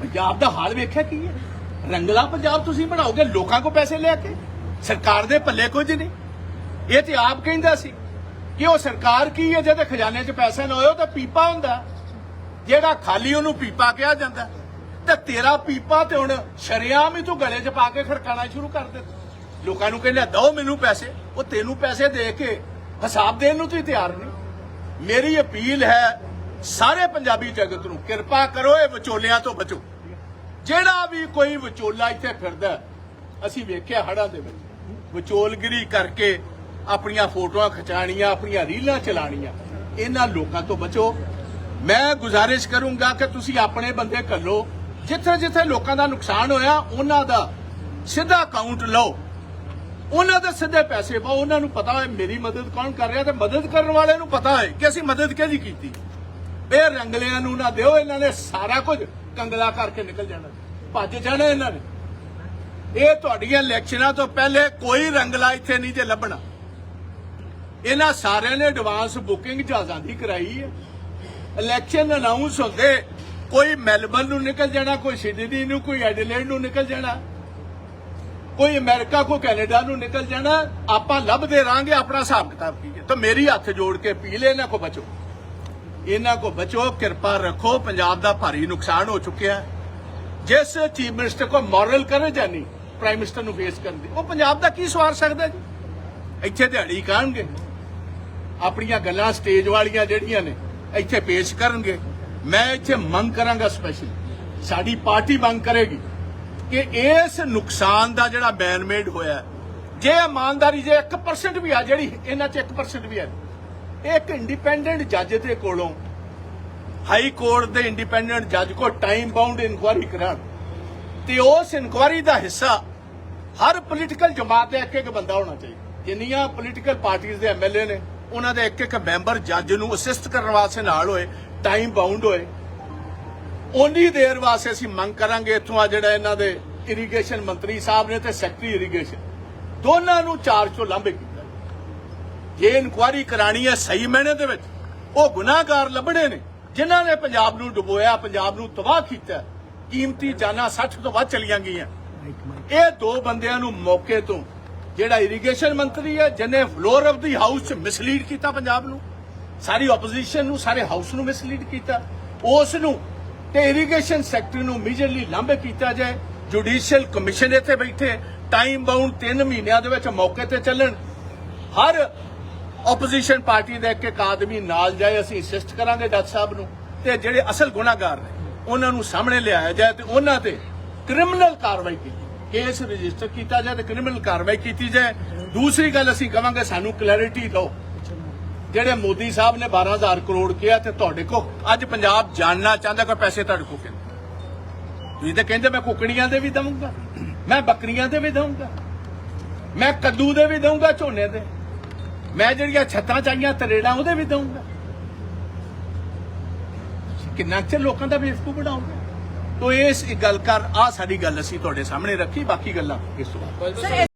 ਪੰਜਾਬ ਦਾ ਹਾਲ ਵੇਖਿਆ ਕੀ ਹੈ? ਰੰਗਲਾ ਪੰਜਾਬ ਤੁਸੀਂ ਬਣਾਓਗੇ ਲੋਕਾਂ ਕੋ ਪੈਸੇ ਲੈ ਕੇ? ਸਰਕਾਰ ਦੇ ਪੱਲੇ ਕੁਝ ਨਹੀਂ। ਇਹ ਤੇ ਆਪ ਕਹਿੰਦਾ ਸੀ ਕਿ ਉਹ ਸਰਕਾਰ ਕੀ ਹੈ? ਜਿਹਦੇ ਖਜ਼ਾਨੇ 'ਚ ਪੈਸਾ ਨਾ ਹੋਏ ਉਹ ਤਾਂ ਪੀਪਾ ਹੁੰਦਾ। ਜਿਹੜਾ ਖਾਲੀ ਉਹਨੂੰ ਪੀਪਾ ਕਿਹਾ ਜਾਂਦਾ। ਤੇ ਤੇਰਾ ਪੀਪਾ ਤੇ ਹੁਣ ਸ਼ਰਿਆਮ ਹੀ ਤੂੰ ਗਲੇ 'ਚ ਪਾ ਕੇ ਖੜਕਾਣਾ ਸ਼ੁਰੂ ਕਰ ਦਿੱਤਾ। ਲੋਕਾਂ ਨੂੰ ਕਹਿੰਦਾ, ਦੋ ਮੈਨੂੰ ਪੈਸੇ। ਉਹ ਤੈਨੂੰ ਪੈਸੇ ਦੇ ਕੇ ਹਿਸਾਬ ਦੇਣ ਨੂੰ ਤੁਸੀਂ ਤਿਆਰ ਨਹੀਂ। ਮੇਰੀ ਅਪੀਲ ਹੈ ਸਾਰੇ ਪੰਜਾਬੀ ਜਗਤ ਨੂੰ ਕਿਰਪਾ ਕਰੋ, ਇਹ ਵਿਚੋਲਿਆਂ ਤੋਂ ਬਚੋ। ਜਿਹੜਾ ਵੀ ਕੋਈ ਵਿਚੋਲਾ ਇੱਥੇ ਫਿਰਦਾ ਅਸੀਂ ਵੇਖਿਆ ਹੜਾਂ ਦੇ ਵਿੱਚ। ਵਿਚੋਲਗਿਰੀ ਕਰਕੇ ਆਪਣੀਆਂ ਫੋਟੋਆਂ ਖਿਚਾਣੀਆਂ, ਆਪਣੀਆਂ ਰੀਲਾਂ ਚਲਾਣੀਆਂ, ਇਹਨਾਂ ਲੋਕਾਂ ਤੋਂ ਬਚੋ। ਮੈਂ ਗੁਜ਼ਾਰਿਸ਼ ਕਰੂੰਗਾ ਕਿ ਤੁਸੀਂ ਆਪਣੇ ਬੰਦੇ ਘੱਲੋ। ਜਿੱਥੇ ਜਿੱਥੇ ਲੋਕਾਂ ਦਾ ਨੁਕਸਾਨ ਹੋਇਆ, ਉਹਨਾਂ ਦਾ ਸਿੱਧਾ ਅਕਾਊਂਟ ਲਓ। ਉਹਨਾਂ ਦੇ ਸਿੱਧੇ ਪੈਸੇ ਪਾਓ। ਉਹਨਾਂ ਨੂੰ ਪਤਾ ਹੋਏ, ਮੇਰੀ ਮਦਦ ਕੌਣ ਕਰ ਰਿਹਾ ਤੇ ਮਦਦ ਕਰਨ ਵਾਲੇ ਨੂੰ ਪਤਾ ਹੋਏ ਕਿ ਅਸੀਂ ਮਦਦ ਕਿਹਦੀ ਕੀਤੀ। ਇਹ ਰੰਗਲਿਆਂ ਨੂੰ ਨਾ ਦਿਓ, ਇਹਨਾਂ ਨੇ ਸਾਰਾ ਕੁਝ ਕੰਗਲਾ ਕਰਕੇ ਨਿਕਲ ਜਾਣਾ। ਭੱਜ ਜਾਣਾ ਇਹਨਾਂ ਨੇ। ਇਹ ਤੁਹਾਡੀਆਂ ਇਲੈਕਸ਼ਨਾਂ ਤੋਂ ਪਹਿਲੇ ਕੋਈ ਰੰਗਲਾ ਇੱਥੇ ਨਹੀਂ ਜੇ ਲੱਭਣਾ। ਇਹਨਾਂ ਸਾਰਿਆਂ ਨੇ ਐਡਵਾਂਸ ਬੁਕਿੰਗ ਜਹਾਜ਼ਾਂ ਦੀ ਕਰਾਈ ਹੈ। ਇਲੈਕਸ਼ਨ ਅਨਾਉਂਸ ਹੁੰਦੇ, ਕੋਈ ਮੈਲਬਨ ਨੂੰ ਨਿਕਲ ਜਾਣਾ, ਕੋਈ ਸਿਡਨੀ ਨੂੰ, ਕੋਈ ਐਡੀਲੇਡ ਨੂੰ ਨਿਕਲ ਜਾਣਾ। ਕੋਈ ਅਮਰੀਕਾ, ਕੋਈ ਕੈਨੇਡਾ ਨੂੰ ਨਿਕਲ ਜਾਣਾ। ਆਪਾਂ ਲੱਭਦੇ ਰਾਂਗੇ ਆਪਣਾ ਹਿਸਾਬ ਕਿਤਾਬ ਕੀ ਹੈ। ਤਾਂ ਮੇਰੀ ਹੱਥ ਜੋੜ ਕੇ ਅਪੀਲ ਹੈ, ਇਹਨਾਂ ਕੋ ਬਚੋ। ਇਹਨਾਂ ਕੋ ਬਚੋ, ਕਿਰਪਾ ਰੱਖੋ, ਪੰਜਾਬ ਦਾ ਭਾਰੀ ਨੁਕਸਾਨ ਹੋ ਚੁੱਕਿਆ ਜਿਸ ਚੀਫ ਮਿਨਿਸਟਰ ਕੋ ਮੋਰਲ ਕਰੇ ਹੈ ਨਹੀਂ, ਪ੍ਰਾਈਮ ਮਿਨਿਸਟਰ ਨੂੰ ਫੇਸ ਕਰਨ ਦੀ। ਉਹ ਪੰਜਾਬ ਦਾ ਕੀ ਸਵਾਰ ਸਕਦਾ ਜੀ? ਇੱਥੇ ਦਿਹਾੜੀ ਕਾਣਗੇ। ਆਪਣੀਆਂ ਗੱਲਾਂ ਸਟੇਜ ਵਾਲੀਆਂ ਜਿਹੜੀਆਂ ਨੇ, ਇੱਥੇ ਪੇਸ਼ ਕਰਨਗੇ। ਮੈਂ ਇੱਥੇ ਮੰਗ ਕਰਾਂਗਾ ਸਪੈਸ਼ਲ ਸਾਡੀ ਪਾਰਟੀ ਮੰਗ ਕਰੇਗੀ ਕਿ ਇਸ ਨੁਕਸਾਨ ਦਾ ਜਿਹੜਾ ਮੈਨਮੇਡ ਹੋਇਆ ਜੇ ਇਮਾਨਦਾਰੀ ਜੇ 1% ਵੀ ਆ, ਜਿਹੜੀ ਇਹਨਾਂ 'ਚ 1% ਵੀ ਆ ਹੈ ਇੱਕ ਇੰਡੀਪੈਂਡੈਂਟ ਜੱਜ ਦੇ ਕੋਲੋਂ ਹਾਈ ਕੋਰਟ ਦੇ ਇੰਡੀਪੈਂਡੈਂਟ ਜੱਜ ਕੋ ਟਾਈਮ ਬਾਉਂਡ ਇਨਕੁਆਰੀ ਕਰਾਉਣ। ਤੇ ਉਸ ਇਨਕੁਆਰੀ ਦਾ ਹਿੱਸਾ ਹਰ ਪੋਲੀਟੀਕਲ ਜਮਾਤ ਦਾ ਇੱਕ ਇੱਕ ਬੰਦਾ ਹੋਣਾ ਚਾਹੀਦਾ। ਜਿੰਨੀਆਂ ਪੋਲੀਟੀਕਲ ਪਾਰਟੀਆਂ ਦੇ ਐਮਐਲਏ ਨੇ, ਉਹਨਾਂ ਦੇ ਇੱਕ ਇੱਕ ਮੈਂਬਰ ਜੱਜ ਨੂੰ ਅਸਿਸਟ ਕਰਨ ਵਾਸਤੇ ਨਾਲ ਹੋਏ ਟਾਈਮ ਬਾਉਂਡ ਹੋਏ। ਉਨੀ ਦੇਰ ਵਾਸਤੇ ਅਸੀਂ ਮੰਗ ਕਰਾਂਗੇ ਇੱਥੋਂ ਆ ਜਿਹੜਾ ਇਹਨਾਂ ਦੇ ਇਰੀਗੇਸ਼ਨ ਮੰਤਰੀ ਸਾਹਿਬ ਨੇ ਤੇ ਸੈਕਟਰੀ ਇਰੀਗੇਸ਼ਨ ਦੋਨਾਂ ਨੂੰ ਚਾਰਜ ਤੋਂ ਲਾਂਭੇ ਜੇ ਇਨਕੁਆਰੀ ਕਰਾਣੀ ਹੈ ਸਹੀ ਮੈਨੇ ਦੇ ਵਿੱਚ, ਉਹ ਗੁਨਾਹਗਾਰ ਲੱਭਣੇ ਨੇ। ਜਿਨ੍ਹਾਂ ਨੇ ਪੰਜਾਬ ਨੂੰ ਡੁਬੋਇਆ, ਪੰਜਾਬ ਨੂੰ ਤਬਾਹ ਕੀਤਾ, ਕੀਮਤੀ ਜਾਨਾਂ 60 ਤੋਂ ਵੱਧ ਚਲੀਆਂ ਗਈਆਂ। ਇਹ ਦੋ ਬੰਦਿਆਂ ਨੂੰ ਮੌਕੇ ਤੋਂ ਜਿਹੜਾ ਇਰੀਗੇਸ਼ਨ ਮੰਤਰੀ ਹੈ, ਜਿਹਨੇ ਫਲੋਰ ਆਫ ਦੀ ਹਾਊਸ ਚ ਮਿਸਲੀਡ ਕੀਤਾ ਪੰਜਾਬ ਨੂੰ, ਸਾਰੀ ਆਪੋਜੀਸ਼ਨ ਨੂੰ, ਸਾਰੇ ਹਾਊਸ ਨੂੰ ਮਿਸਲੀਡ ਕੀਤਾ, ਉਸ ਨੂੰ ਤੇ ਇਰੀਗੇਸ਼ਨ ਸੈਕਟਰੀ ਨੂੰ ਇਮੀਡੀਏਟਲੀ ਲਾਂਭੇ ਕੀਤਾ ਜਾਏ। ਜੁਡੀਸ਼ੀਅਲ ਕਮਿਸ਼ਨ ਇੱਥੇ ਬੈਠੇ ਟਾਈਮ ਬਾਉਂਡ 3 ਮਹੀਨਿਆਂ ਦੇ ਵਿੱਚ ਮੌਕੇ ਤੇ ਚੱਲਣ। ਹਰ ਆਪੋਜੀਸ਼ਨ ਪਾਰਟੀ ਦਾ ਇੱਕ ਇੱਕ ਆਦਮੀ ਨਾਲ ਜਾਏ, ਅਸੀਂ ਅਸਿਸਟ ਕਰਾਂਗੇ ਜੱਜ ਸਾਹਿਬ ਨੂੰ। ਤੇ ਜਿਹੜੇ ਅਸਲ ਗੁਨਾਹਗਾਰ ਨੇ, ਉਹਨਾਂ ਨੂੰ ਸਾਹਮਣੇ ਲਿਆਇਆ ਜਾਏ ਤੇ ਉਹਨਾਂ ਤੇ ਕ੍ਰਿਮੀਨਲ ਕਾਰਵਾਈ ਕੀਤੀ ਕੇਸ ਰਜਿਸਟਰ ਕੀਤਾ ਜਾਏ ਤੇ ਕ੍ਰਿਮੀਨਲ ਕਾਰਵਾਈ ਕੀਤੀ ਜਾਏ। ਦੂਸਰੀ ਗੱਲ ਅਸੀਂ ਕਵਾਂਗੇ, ਸਾਨੂੰ ਕਲੈਰਿਟੀ ਦਿਓ। ਜਿਹੜੇ ਮੋਦੀ ਸਾਹਿਬ ਨੇ 12000 ਕਰੋੜ ਕਿਹਾ ਤੇ ਤੁਹਾਡੇ ਕੋ ਅੱਜ ਪੰਜਾਬ ਜਾਣਨਾ ਚਾਹੁੰਦਾ ਕਿ ਪੈਸੇ ਤੁਹਾਡੇ ਕੋ ਕਿੰਨੇ? ਤੁਸੀਂ ਤਾਂ ਕਹਿੰਦੇ ਮੈਂ ਕੁਕੜੀਆਂ ਦੇ ਵੀ ਦਊਂਗਾ, ਮੈਂ ਬੱਕਰੀਆਂ ਦੇ ਵੀ ਦਊਂਗਾ, ਮੈਂ ਕੱਦੂ ਦੇ ਵੀ ਦਊਂਗਾ, ਝੋਨੇ ਦੇ। ਮੈਂ ਜਿਹੜੀਆਂ ਛੱਤਾਂ ਚਾਹੀਆਂ, ਤਰੇੜਾਂ ਉਹਦੇ ਵੀ ਦਊਂਗਾ। ਕਿੰਨਾ ਚਿਰ ਲੋਕਾਂ ਦਾ ਬੇਵਕੂਫ ਬਣਾਉਂਗਾ? ਤੋ ਇਸ ਗੱਲ ਕਰ ਆ ਸਾਡੀ ਗੱਲ ਅਸੀਂ ਤੁਹਾਡੇ ਸਾਹਮਣੇ ਰੱਖੀ, ਬਾਕੀ ਗੱਲਾਂ ਇਸ ਤੋਂ ਬਾਅਦ।